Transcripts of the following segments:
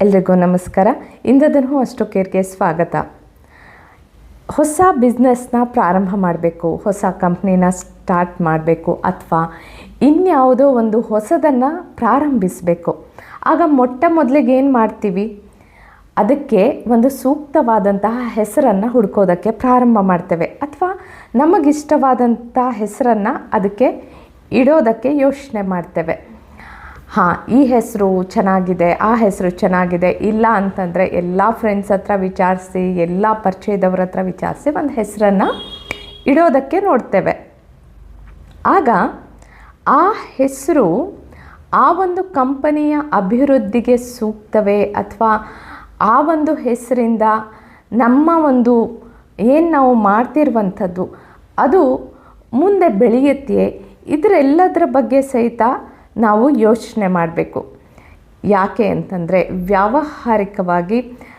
ಎಲ್ರಿಗೂ ನಮಸ್ಕಾರ. ಇಂದದನ್ನು ಅಷ್ಟು ಕೇರ್ಗೆ ಸ್ವಾಗತ. ಹೊಸ ಬಿಸ್ನೆಸ್ನ ಪ್ರಾರಂಭ ಮಾಡಬೇಕು, ಹೊಸ ಕಂಪ್ನಿನ ಸ್ಟಾರ್ಟ್ ಮಾಡಬೇಕು ಅಥವಾ ಇನ್ಯಾವುದೋ ಒಂದು ಹೊಸದನ್ನು ಪ್ರಾರಂಭಿಸಬೇಕು. ಆಗ ಮೊಟ್ಟ ಮೊದಲಿಗೆ ಏನು ಮಾಡ್ತೀವಿ? ಅದಕ್ಕೆ ಒಂದು ಸೂಕ್ತವಾದಂತಹ ಹೆಸರನ್ನು ಹುಡ್ಕೋದಕ್ಕೆ ಪ್ರಾರಂಭ ಮಾಡ್ತೇವೆ. ಅಥವಾ ನಮಗಿಷ್ಟವಾದಂಥ ಹೆಸರನ್ನು ಅದಕ್ಕೆ ಇಡೋದಕ್ಕೆ ಯೋಚನೆ ಮಾಡ್ತೇವೆ. ಹಾಂ, ಈ ಹೆಸರು ಚೆನ್ನಾಗಿದೆ, ಆ ಹೆಸರು ಚೆನ್ನಾಗಿದೆ, ಇಲ್ಲ ಅಂತಂದರೆ ಎಲ್ಲ ಫ್ರೆಂಡ್ಸ್ ಹತ್ರ ವಿಚಾರಿಸಿ, ಎಲ್ಲ ಪರಿಚಯದವ್ರ ಹತ್ರ ವಿಚಾರಿಸಿ ಒಂದು ಹೆಸರನ್ನು ಇಡೋದಕ್ಕೆ ನೋಡ್ತೇವೆ. ಆಗ ಆ ಹೆಸರು ಆ ಒಂದು ಕಂಪನಿಯ ಅಭಿವೃದ್ಧಿಗೆ ಸೂಕ್ತವೇ ಅಥವಾ ಆ ಒಂದು ಹೆಸರಿಂದ ನಮ್ಮ ಒಂದು ಏನು ನಾವು ಮಾಡ್ತಿರುವಂಥದ್ದು ಅದು ಮುಂದೆ ಬೆಳೆಯುತ್ತೆ ಇದರೆಲ್ಲದರ ಬಗ್ಗೆ ಸಹಿತ ನಾವು ಯೋಚನೆ ಮಾಡಬೇಕು. ಯಾಕೆ ಅಂತಂದರೆ ವ್ಯಾವಹಾರಿಕವಾಗಿ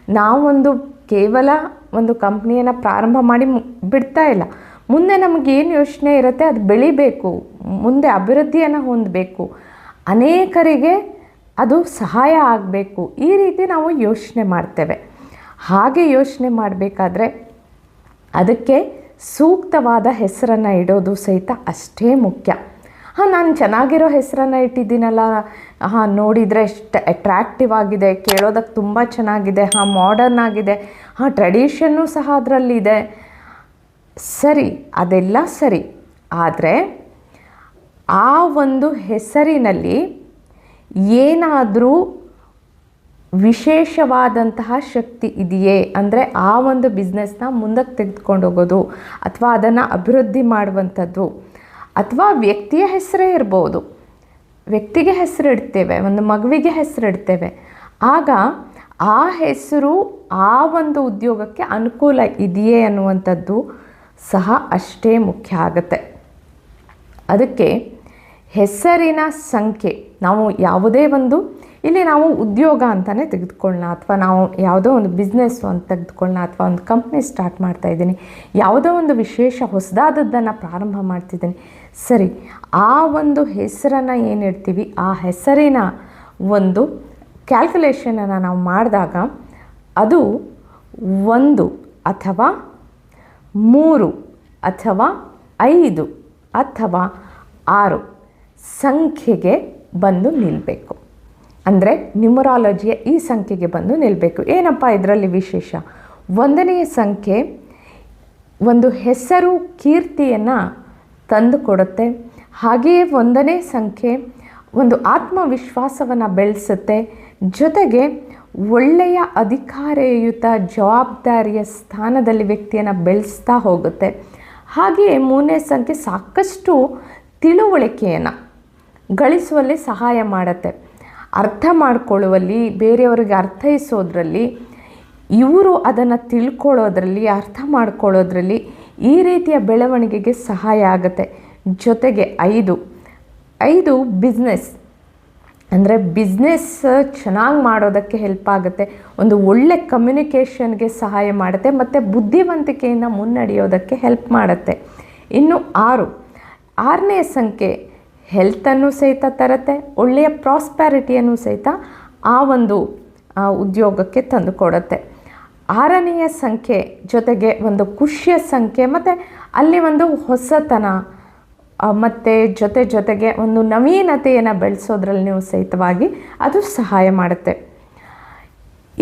ನಾವೊಂದು ಕೇವಲ ಒಂದು ಕಂಪ್ನಿಯನ್ನು ಪ್ರಾರಂಭ ಮಾಡಿ ಬಿಡ್ತಾ ಇಲ್ಲ. ಮುಂದೆ ನಮಗೇನು ಯೋಚನೆ ಇರುತ್ತೆ ಅದು ಬೆಳಿಬೇಕು, ಮುಂದೆ ಅಭಿವೃದ್ಧಿಯನ್ನು ಹೊಂದಬೇಕು. ಅನೇಕರಿಗೆ ಅದು ಸಹಾಯ ಆಗಬೇಕು. ಈ ರೀತಿ ನಾವು ಯೋಚನೆ ಮಾಡ್ತೇವೆ. ಹಾಗೆ ಯೋಚನೆ ಮಾಡಬೇಕಾದ್ರೆ ಅದಕ್ಕೆ ಸೂಕ್ತವಾದ ಹೆಸರನ್ನು ಇಡೋದು ಸಹಿತ ಅಷ್ಟೇ ಮುಖ್ಯ. ಹಾಂ, ನಾನು ಚೆನ್ನಾಗಿರೋ ಹೆಸರನ್ನು ಇಟ್ಟಿದ್ದೀನಲ್ಲ. ಹಾಂ, ನೋಡಿದರೆ ಎಷ್ಟು ಅಟ್ರ್ಯಾಕ್ಟಿವ್ ಆಗಿದೆ. ಕೇಳೋದಕ್ಕೆ ತುಂಬ ಚೆನ್ನಾಗಿದೆ. ಹಾಂ ಮಾಡರ್ನ್ ಆಗಿದೆ. ಹಾಂ ಟ್ರೆಡಿಷನ್ನು ಸಹ ಅದರಲ್ಲಿದೆ. ಸರಿ, ಅದೆಲ್ಲ ಸರಿ. ಆದರೆ ಆ ಒಂದು ಹೆಸರಿನಲ್ಲಿ ಏನಾದರೂ ವಿಶೇಷವಾದಂತಹ ಶಕ್ತಿ ಇದೆಯೇ? ಅಂದರೆ ಆ ಒಂದು ಬಿಸ್ನೆಸ್ನ ಮುಂದಕ್ಕೆ ತೆಗೆದುಕೊಂಡು ಹೋಗೋದು, ಅಥವಾ ಅದನ್ನು ಅಭಿವೃದ್ಧಿ ಮಾಡುವಂಥದ್ದು. ಅಥವಾ ವ್ಯಕ್ತಿಯ ಹೆಸರೇ ಇರ್ಬೋದು. ವ್ಯಕ್ತಿಗೆ ಹೆಸರಿಡ್ತೇವೆ, ಒಂದು ಮಗುವಿಗೆ ಹೆಸರಿಡ್ತೇವೆ. ಆಗ ಆ ಹೆಸರು ಆ ಒಂದು ಉದ್ಯೋಗಕ್ಕೆ ಅನುಕೂಲ ಇದೆಯೇ ಅನ್ನುವಂಥದ್ದು ಸಹ ಅಷ್ಟೇ ಮುಖ್ಯ ಆಗುತ್ತೆ. ಅದಕ್ಕೆ ಹೆಸರಿನ ಸಂಖ್ಯೆ, ನಾವು ಯಾವುದೇ ಒಂದು ಇಲ್ಲಿ ನಾವು ಉದ್ಯೋಗ ಅಂತಲೇ ತೆಗೆದುಕೊಳ್ಳೋಣ, ಅಥವಾ ನಾವು ಯಾವುದೋ ಒಂದು ಬಿಸ್ನೆಸ್ಸು ಅಂತ ತೆಗೆದುಕೊಳ್ಳೋಣ, ಅಥವಾ ಒಂದು ಕಂಪ್ನಿ ಸ್ಟಾರ್ಟ್ ಮಾಡ್ತಾ ಇದ್ದೀನಿ, ಯಾವುದೋ ಒಂದು ವಿಶೇಷ ಹೊಸದಾದದ್ದನ್ನು ಪ್ರಾರಂಭ ಮಾಡ್ತಿದ್ದೀನಿ. ಸರಿ, ಆ ಒಂದು ಹೆಸರನ್ನು ಏನಿಡ್ತೀವಿ ಆ ಹೆಸರಿನ ಒಂದು ಕ್ಯಾಲ್ಕುಲೇಷನನ್ನು ನಾವು ಮಾಡಿದಾಗ ಅದು ಒಂದು ಅಥವಾ ಮೂರು ಅಥವಾ ಐದು ಅಥವಾ ಆರು ಸಂಖ್ಯೆಗೆ ಬಂದು ನಿಲ್ಲಬೇಕು ಅಂದರೆ ನ್ಯೂಮರಾಲಜಿಯ ಈ ಸಂಖ್ಯೆಗೆ ಬಂದು ನಿಲ್ಲಬೇಕು ಏನಪ್ಪ ಇದರಲ್ಲಿ ವಿಶೇಷ? ಒಂದನೆಯ ಸಂಖ್ಯೆ ಒಂದು ಹೆಸರು ಕೀರ್ತಿಯನ್ನು ತಂದು ಕೊಡುತ್ತೆ. ಹಾಗೆಯೇ ಒಂದನೇ ಸಂಖ್ಯೆ ಒಂದು ಆತ್ಮವಿಶ್ವಾಸವನ್ನು ಬೆಳೆಸುತ್ತೆ. ಜೊತೆಗೆ ಒಳ್ಳೆಯ ಅಧಿಕಾರಯುತ ಜವಾಬ್ದಾರಿಯ ಸ್ಥಾನದಲ್ಲಿ ವ್ಯಕ್ತಿಯನ್ನು ಬೆಳೆಸ್ತಾ ಹೋಗುತ್ತೆ. ಹಾಗೆಯೇ ಮೂರನೇ ಸಂಖ್ಯೆ ಸಾಕಷ್ಟು ತಿಳುವಳಿಕೆಯನ್ನು ಗಳಿಸುವಲ್ಲಿ ಸಹಾಯ ಮಾಡುತ್ತೆ. ಅರ್ಥ ಮಾಡಿಕೊಳ್ಳುವಲ್ಲಿ, ಬೇರೆಯವರಿಗೆ ಅರ್ಥೈಸೋದ್ರಲ್ಲಿ, ಇವರು ಅದನ್ನು ತಿಳ್ಕೊಳ್ಳೋದ್ರಲ್ಲಿ, ಅರ್ಥ ಮಾಡ್ಕೊಳ್ಳೋದ್ರಲ್ಲಿ ಈ ರೀತಿಯ ಬೆಳವಣಿಗೆಗೆ ಸಹಾಯ ಆಗುತ್ತೆ. ಜೊತೆಗೆ ಐದು ಐದು ಬಿಸ್ನೆಸ್ ಅಂದರೆ ಬಿಸ್ನೆಸ್ ಚೆನ್ನಾಗಿ ಮಾಡೋದಕ್ಕೆ ಹೆಲ್ಪ್ ಆಗುತ್ತೆ. ಒಂದು ಒಳ್ಳೆ ಕಮ್ಯುನಿಕೇಷನ್ಗೆ ಸಹಾಯ ಮಾಡುತ್ತೆ, ಮತ್ತು ಬುದ್ಧಿವಂತಿಕೆಯಿಂದ ಮುನ್ನಡೆಯೋದಕ್ಕೆ ಹೆಲ್ಪ್ ಮಾಡುತ್ತೆ. ಇನ್ನು ಆರು ಆರನೇ ಸಂಖ್ಯೆ. ಹೆಲ್ತನ್ನು ಸಹಿತ ತರುತ್ತೆ, ಒಳ್ಳೆಯ ಪ್ರಾಸ್ಪ್ಯಾರಿಟಿಯನ್ನು ಸಹಿತ ಆ ಒಂದು ಉದ್ಯೋಗಕ್ಕೆ ತಂದು ಕೊಡುತ್ತೆ. ಆರನೆಯ ಸಂಖ್ಯೆ ಜೊತೆಗೆ ಒಂದು ಖುಷಿಯ ಸಂಖ್ಯೆ, ಮತ್ತು ಅಲ್ಲಿ ಒಂದು ಹೊಸತನ ಮತ್ತು ಜೊತೆ ಜೊತೆಗೆ ಒಂದು ನವೀನತೆಯನ್ನು ಬೆಳೆಸೋದ್ರಲ್ಲಿ ನೀವು ಸಹಿತವಾಗಿ ಅದು ಸಹಾಯ ಮಾಡುತ್ತೆ.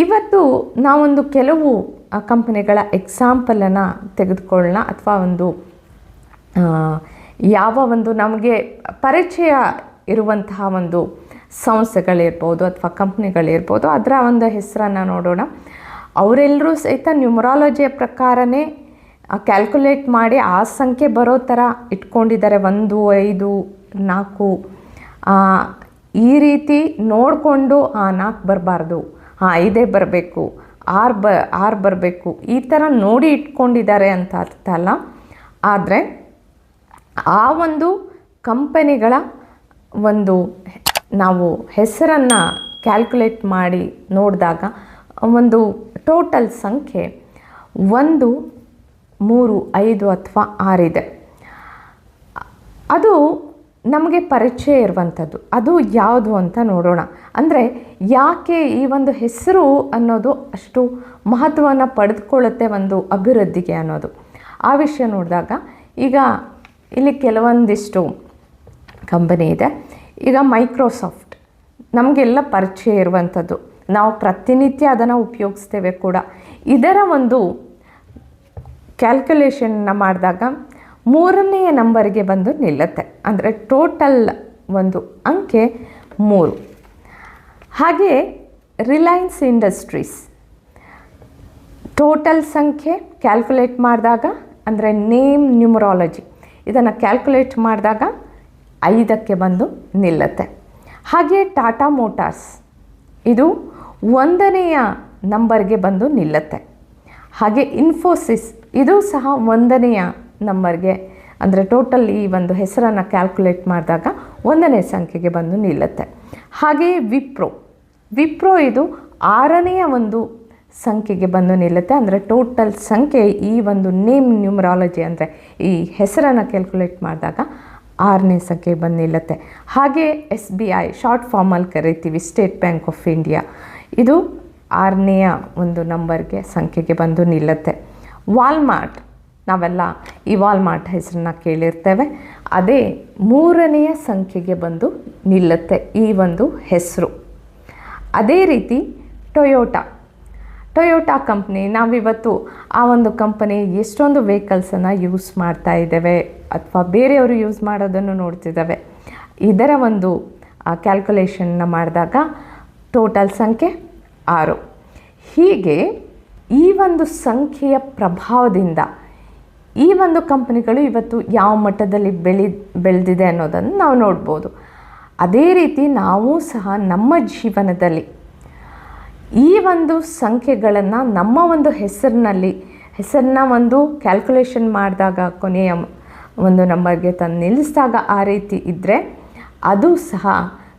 ಇವತ್ತು ನಾವೊಂದು ಕೆಲವು ಕಂಪ್ನಿಗಳ ಎಕ್ಸಾಂಪಲನ್ನು ತೆಗೆದುಕೊಳ್ಳೋಣ, ಅಥವಾ ಒಂದು ಯಾವ ಒಂದು ನಮಗೆ ಪರಿಚಯ ಇರುವಂತಹ ಒಂದು ಸಂಸ್ಥೆಗಳಿರ್ಬೋದು ಅಥವಾ ಕಂಪ್ನಿಗಳಿರ್ಬೋದು ಅದರ ಒಂದು ಹೆಸರನ್ನು ನೋಡೋಣ. ಅವರೆಲ್ಲರೂ ಸಹಿತ ನ್ಯೂಮರಾಲಜಿಯ ಪ್ರಕಾರನೇ ಕ್ಯಾಲ್ಕುಲೇಟ್ ಮಾಡಿ ಆ ಸಂಖ್ಯೆ ಬರೋ ಥರ ಇಟ್ಕೊಂಡಿದ್ದಾರೆ. ಒಂದು ಐದು ನಾಲ್ಕು ಆ, ಈ ರೀತಿ ನೋಡಿಕೊಂಡು ಆ ನಾಲ್ಕು ಬರಬಾರ್ದು ಹಾಂ ಐದೇ ಬರಬೇಕು ಆರು ಬ ಆರು ಬರಬೇಕು ಈ ಥರ ನೋಡಿ ಇಟ್ಕೊಂಡಿದ್ದಾರೆ ಅಂತ ಅರ್ಥ ಅಲ್ಲ. ಆದರೆ ಆ ಒಂದು ಕಂಪನಿಗಳ ಒಂದು ನಾವು ಹೆಸರನ್ನು ಕ್ಯಾಲ್ಕುಲೇಟ್ ಮಾಡಿ ನೋಡಿದಾಗ ಒಂದು ಟೋಟಲ್ ಸಂಖ್ಯೆ ಒಂದು, ಮೂರು, ಐದು ಅಥವಾ ಆರಿದೆ ಅದು ನಮಗೆ ಪರಿಚಯ ಇರುವಂಥದ್ದು. ಅದು ಯಾವುದು ಅಂತ ನೋಡೋಣ. ಅಂದರೆ ಯಾಕೆ ಈ ಒಂದು ಹೆಸರು ಅನ್ನೋದು ಅಷ್ಟು ಮಹತ್ವವನ್ನು ಪಡೆದುಕೊಳ್ಳುತ್ತೆ ಒಂದು ಅಭಿವೃದ್ಧಿಗೆ ಅನ್ನೋದು. ಆ ವಿಷಯ ನೋಡಿದಾಗ ಈಗ ಇಲ್ಲಿ ಕೆಲವೊಂದಿಷ್ಟು ಕಂಪನಿ ಇದೆ. ಈಗ ಮೈಕ್ರೋಸಾಫ್ಟ್ ನಮಗೆಲ್ಲ ಪರಿಚಯ ಇರುವಂಥದ್ದು. ನಾವು ಪ್ರತಿನಿತ್ಯ ಅದನ್ನು ಉಪಯೋಗಿಸ್ತೇವೆ ಕೂಡ. ಇದರ ಒಂದು ಕ್ಯಾಲ್ಕುಲೇಷನ್ನ ಮಾಡಿದಾಗ ಮೂರನೆಯ ನಂಬರಿಗೆ ಬಂದು ನಿಲ್ಲುತ್ತೆ. ಅಂದರೆ ಟೋಟಲ್ ಒಂದು ಅಂಕೆ ಮೂರು. ಹಾಗೆ ರಿಲಯನ್ಸ್ ಇಂಡಸ್ಟ್ರೀಸ್ ಟೋಟಲ್ ಸಂಖ್ಯೆ ಕ್ಯಾಲ್ಕುಲೇಟ್ ಮಾಡಿದಾಗ ಅಂದರೆ ನೇಮ್ ನ್ಯೂಮರಾಲಜಿ ಇದನ್ನು ಕ್ಯಾಲ್ಕುಲೇಟ್ ಮಾಡಿದಾಗ ಐದಕ್ಕೆ ಬಂದು ನಿಲ್ಲುತ್ತೆ. ಹಾಗೆ ಟಾಟಾ ಮೋಟಾರ್ಸ್ ಇದು ಒಂದನೆಯ ನಂಬರ್ಗೆ ಬಂದು ನಿಲ್ಲುತ್ತೆ. ಹಾಗೆ ಇನ್ಫೋಸಿಸ್ ಇದು ಸಹ ಒಂದನೆಯ ನಂಬರ್ಗೆ ಅಂದರೆ ಟೋಟಲ್ ಈ ಒಂದು ಹೆಸರನ್ನು ಕ್ಯಾಲ್ಕುಲೇಟ್ ಮಾಡಿದಾಗ ಒಂದನೇ ಸಂಖ್ಯೆಗೆ ಬಂದು ನಿಲ್ಲುತ್ತೆ. ಹಾಗೆಯೇ ವಿಪ್ರೋ ವಿಪ್ರೋ ಇದು ಆರನೆಯ ಒಂದು ಸಂಖ್ಯೆಗೆ ಬಂದು ನಿಲ್ಲುತ್ತೆ. ಅಂದರೆ ಟೋಟಲ್ ಸಂಖ್ಯೆ ಈ ಒಂದು ನೇಮ್ ನ್ಯೂಮರಾಲಜಿ ಅಂದರೆ ಈ ಹೆಸರನ್ನು ಕ್ಯಾಲ್ಕುಲೇಟ್ ಮಾಡಿದಾಗ ಆರನೇ ಸಂಖ್ಯೆಗೆ ಬಂದು ನಿಲ್ಲುತ್ತೆ. ಹಾಗೆ ಎಸ್ ಬಿ ಐ ಶಾರ್ಟ್ ಫಾರ್ಮಲ್ಲಿ ಕರಿತೀವಿ ಸ್ಟೇಟ್ ಬ್ಯಾಂಕ್ ಆಫ್ ಇಂಡಿಯಾ ಇದು ಆರನೆಯ ಒಂದು ನಂಬರ್ಗೆ ಸಂಖ್ಯೆಗೆ ಬಂದು ನಿಲ್ಲುತ್ತೆ. ವಾಲ್ಮಾರ್ಟ್ ನಾವೆಲ್ಲ ಈ ವಾಲ್ಮಾರ್ಟ್ ಹೆಸರನ್ನ ಕೇಳಿರ್ತೇವೆ. ಅದೇ ಮೂರನೆಯ ಸಂಖ್ಯೆಗೆ ಬಂದು ನಿಲ್ಲುತ್ತೆ ಈ ಒಂದು ಹೆಸರು. ಅದೇ ರೀತಿ ಟೊಯೋಟಾ ಟೊಯೋಟಾ ಕಂಪ್ನಿ ನಾವಿವತ್ತು ಆ ಒಂದು ಕಂಪನಿ ಎಷ್ಟೊಂದು ವೆಹಿಕಲ್ಸನ್ನು ಯೂಸ್ ಮಾಡ್ತಾ ಇದ್ದೇವೆ ಅಥವಾ ಬೇರೆಯವರು ಯೂಸ್ ಮಾಡೋದನ್ನು ನೋಡ್ತಿದ್ದಾವೆ. ಇದರ ಒಂದು ಕ್ಯಾಲ್ಕುಲೇಷನ್ನ ಮಾಡಿದಾಗ ಟೋಟಲ್ ಸಂಖ್ಯೆ ಆರು. ಹೀಗೆ ಈ ಒಂದು ಸಂಖ್ಯೆಯ ಪ್ರಭಾವದಿಂದ ಈ ಒಂದು ಕಂಪನಿಗಳು ಇವತ್ತು ಯಾವ ಮಟ್ಟದಲ್ಲಿ ಬೆಳಿ, ಬೆಳೆದಿದೆ ಅನ್ನೋದನ್ನು ನಾವು ನೋಡ್ಬೋದು. ಅದೇ ರೀತಿ ನಾವು ಸಹ ನಮ್ಮ ಜೀವನದಲ್ಲಿ ಈ ಒಂದು ಸಂಖ್ಯೆಗಳನ್ನು ನಮ್ಮ ಒಂದು ಹೆಸರಿನಲ್ಲಿ, ಹೆಸರನ್ನ ಒಂದು ಕ್ಯಾಲ್ಕುಲೇಷನ್ ಮಾಡಿದಾಗ ಕೊನೆಯ ಒಂದು ನಂಬರ್ಗೆ ತಂದು ನಿಲ್ಲಿಸಿದಾಗ ಆ ರೀತಿ ಇದ್ದರೆ ಅದು ಸಹ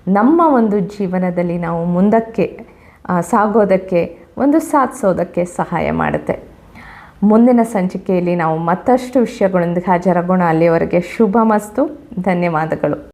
ನಮ್ಮ ಒಂದು ಜೀವನದಲ್ಲಿ ನಾವು ಮುಂದಕ್ಕೆ ಸಾಗೋದಕ್ಕೆ, ಒಂದು ಸಾಧಿಸೋದಕ್ಕೆ ಸಹಾಯ ಮಾಡುತ್ತೆ. ಮುಂದಿನ ಸಂಚಿಕೆಯಲ್ಲಿ ನಾವು ಮತ್ತಷ್ಟು ವಿಷಯಗಳೊಂದಿಗೆ ಹಾಜರಾಗೋಣ. ಅಲ್ಲಿಯವರೆಗೆ ಶುಭ ಮಸ್ತು ಧನ್ಯವಾದಗಳು.